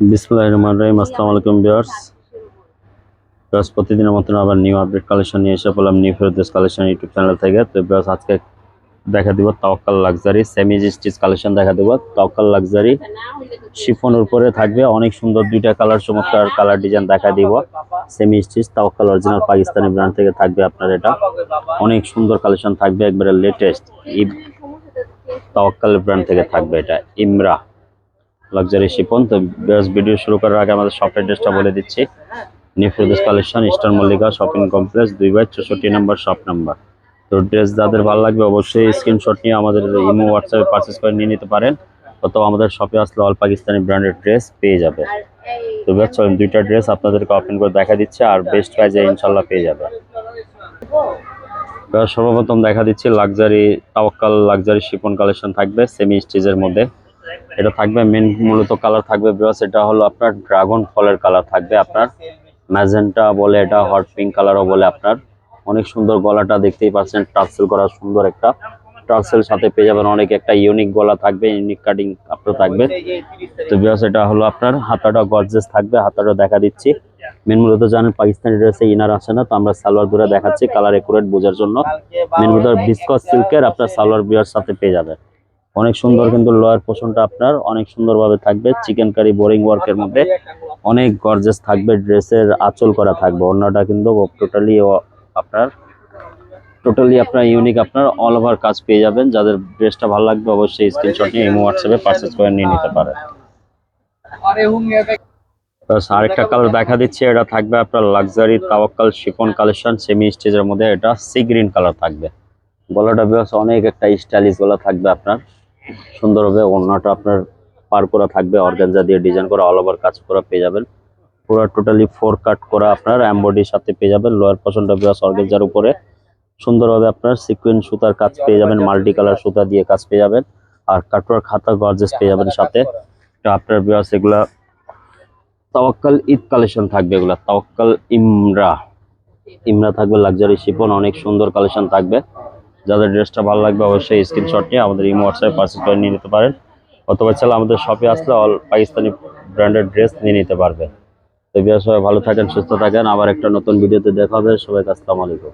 বিসমুল্লাহ রহমান রহিম, আসসালামু আলাইকুম বিয়ার্স বিয়ার্স প্রতিদিনের মতন আবার নিউ আপডেট কালেকশন নিয়ে এসে বললাম নিউ ফেরোদেশ কালেকশন ইউটিউব চ্যানেল থেকে। তো বিয়ার্স আজকে দেখা দিব Tawakkal luxury semi stitch collection দেখা দিব। তাওয়াক্কাল লাক্সারি শিফনের উপরে থাকবে, অনেক সুন্দর দুইটা কালার চমৎকার কালার ডিজাইন দেখা দিব। Semi stitch Tawakkal original Pakistani brand থেকে থাকবে আপনার এটা। অনেক সুন্দর কালেকশন থাকবে, একবারে লেটেস্ট তাওয়াক্কাল ব্র্যান্ড থেকে থাকবে এটা ইমরা লাক্সারি শিপন তো বেশ ভিডিও শুরু করার আগে আমাদের শপ অ্যাড্রেসটা বলে দিচ্ছি। New Pradesh collection Easter Mallika shopping complex দুই বাই চৌষট্টি নাম্বার শপ নাম্বার তো ড্রেস যাদের ভালো লাগবে অবশ্যই স্ক্রিনশট নিয়ে আমাদের ইমো হোয়াটসঅ্যাপে পারচেস করে নিয়ে নিতে পারেন। অথবা আমাদের শপে আসলে অল পাকিস্তানি ব্র্যান্ডের ড্রেস পেয়ে যাবে। তো বেশ চলেন দুইটা ড্রেস আপনাদেরকে ওপেন করে দেখা দিচ্ছে আর বেস্ট প্রাইজে ইনশাল্লাহ পেয়ে যাবে। সর্বপ্রথম দেখা দিচ্ছি luxury Tawakkal luxury chiffon collection থাকবে সেমি স্টিচের মধ্যে। এটা থাকবে মেন মূলত কালার থাকবে বিকজ এটা হলো আপনার ড্রাগন ফলের কালার থাকবে আপনার। ম্যাজেন্টা বলে এটা হট পিঙ্ক কালারও বলে আপনার। অনেক সুন্দর গলাটা দেখতেই পাচ্ছেন টার্সেল করা সুন্দর একটা। টার্সেল সাথে পেয়ে যাবেন অনেক একটা ইউনিক গলা থাকবে ইউনিক কাটিং আপনার থাকবে। তো বিকজ এটা হলো আপনার হাতাটা গর্জেস থাকবে, হাতাটা দেখা দিচ্ছি। মেন মূলত জানেন, পাকিস্তানি ড্রেসে ইনার আসে না, তো আমরা সালোয়ার ধরে দেখাচ্ছি কালার একুরেট বোঝার জন্য। মেন মূলত বিস্কস সিল্কের আপনার সালোয়ার বিয়ার সাথে পেয়ে যাবেন। অনেক সুন্দর কিন্তু লোয়ার পোষণটা আপনার অনেক সুন্দরভাবে থাকবে। চিকেন কারি বোরিং ওয়ার্কের মধ্যে অনেক গর্জেস থাকবে, ড্রেসের আঁচল করা থাকবে। অন্যটা কিন্তু টোটালি আপনার টোটালি আপনার ইউনিক আপনার অল ওভার কাজ পেয়ে যাবেন। যাদের ড্রেসটা ভালো লাগবে অবশ্যই স্ক্রিনশট নিয়ে ইমো হোয়াটসঅ্যাপে পারচেস করে নিয়ে নিতে পারেন আরেকটা কালার দেখা দিচ্ছে, এটা থাকবে আপনার luxury Tawakkal chiffon collection semi স্টেজের মধ্যে এটা সি গ্রিন কালার থাকবে। গলাটা বেশ অনেক একটা স্টাইলিশ গলা থাকবে আপনার। সুন্দর হবে, ওড়নাটা আপনার পার করা থাকবে, অর্গানজা দিয়ে ডিজাইন করা অল ওভার কাজ করা পেয়ে যাবেন। পুরো টোটালি ফোর কাট করা আপনার এম্বডির সাথে পেয়ে যাবেন লোয়ার পছন্দটা বেশ অর্গানজার উপরে। সুন্দরভাবে আপনার সিকুয়েন্স সুতার কাজ পেয়ে যাবেন মাল্টি কালার সুতা দিয়ে কাজ পেয়ে যাবেন, আর কাটওয়ার খাতা গর্জেস পেয়ে যাবেন সাথে। আপনার বিয়াস এগুলা তাওয়াক্কাল ঈদ কালেকশন থাকবে এগুলা, তাওয়াক্কাল ইমরা। ইমরা থাকবে লাক্সারি শিপন অনেক সুন্দর কালেকশন থাকবে। যাদের ড্রেসটা ভালো লাগবে অবশ্যই স্ক্রিনশট নিয়ে আমাদের এই হোয়াটসঅ্যাপে পার্সেল করে নিয়ে নিতে পারেন। অথবা চাইলে আমাদের শপে আসলে অল পাকিস্তানি ব্র্যান্ডের ড্রেস নিয়ে নিতে পারবে। তো সবাই ভালো থাকেন, সুস্থ থাকেন। আবার একটা নতুন ভিডিওতে দেখা হবে। সবাইকে আসসালামু আলাইকুম।